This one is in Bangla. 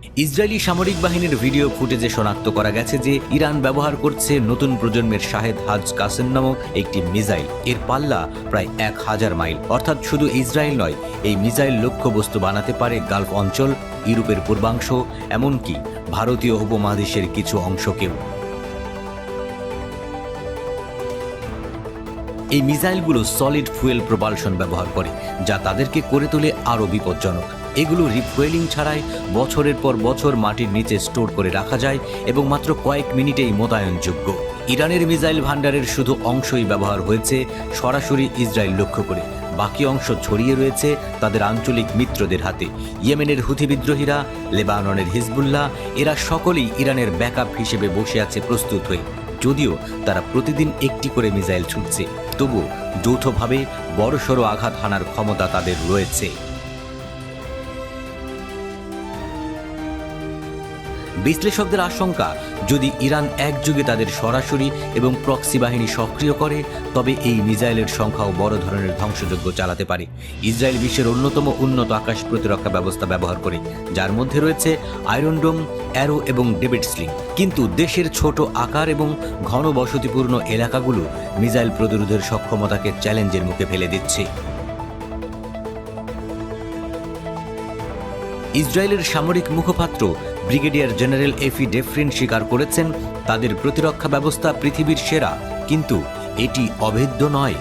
ইসরায়েলি সামরিক বাহিনীর ভিডিও ফুটেজে শনাক্ত করা গেছে যে ইরান ব্যবহার করছে নতুন প্রজন্মের শাহেদ হাজ কাসেম নামক একটি মিসাইল। এর পাল্লা প্রায় এক হাজার মাইল। অর্থাৎ শুধু ইসরায়েল নয়, এই মিসাইল লক্ষ্যবস্তু বানাতে পারে গালফ অঞ্চল, ইউরোপের পূর্বাংশ, এমনকি ভারতীয় উপমহাদেশের কিছু অংশকেও। এই মিসাইলগুলো সলিড ফুয়েল প্রপালশন ব্যবহার করে, যা তাদেরকে করে তোলে আরও বিপজ্জনক। এগুলো রিফুয়েলিং ছাড়াই বছরের পর বছর মাটির নিচে স্টোর করে রাখা যায় এবং মাত্র কয়েক মিনিটেই মোতায়েনযোগ্য। ইরানের মিসাইল ভান্ডারের শুধু অংশই ব্যবহার হয়েছে, সরাসরি ইসরায়েল লক্ষ্য করে। বাকি অংশ ছড়িয়ে রয়েছে তাদের আঞ্চলিক মিত্রদের হাতে। ইয়েমেনের হুথি বিদ্রোহীরা, লেবাননের হিজবুল্লাহ, এরা সকলেই ইরানের ব্যাকআপ হিসেবে বসে আছে প্রস্তুত হয়ে। যদিও তারা প্রতিদিন একটি করে মিসাইল ছুটছে তবু যৌথভাবে বড়সড় আঘাত হানার ক্ষমতা তাদের রয়েছে। বিশ্লেষকদের আশঙ্কা, যদি ইরান একযুগে তাদের সরাসরি এবং প্রক্সি বাহিনী সক্রিয় করে, তবে এই মিসাইলের সংখ্যাও বড় ধরনের ধ্বংসযজ্ঞ চালাতে পারে। ইসরায়েল বিশ্বের অন্যতম উন্নত আকাশ প্রতিরক্ষা ব্যবস্থা ব্যবহার করে, যার মধ্যে রয়েছে আয়রনডোম অ্যারো এবং ডেভিড স্লিং। কিন্তু দেশের ছোট আকার এবং ঘন বসতিপূর্ণ এলাকাগুলো মিসাইল প্রতিরোধের সক্ষমতাকে চ্যালেঞ্জের মুখে ফেলে দিচ্ছে। ইসরায়েলের সামরিক মুখপাত্র ব্রিগেডিয়ার জেনারেল এফি ডেফরিন স্বীকার করেছেন, তাদের প্রতিরক্ষা ব্যবস্থা পৃথিবীর সেরা, কিন্তু এটি অভেদ্য নয়।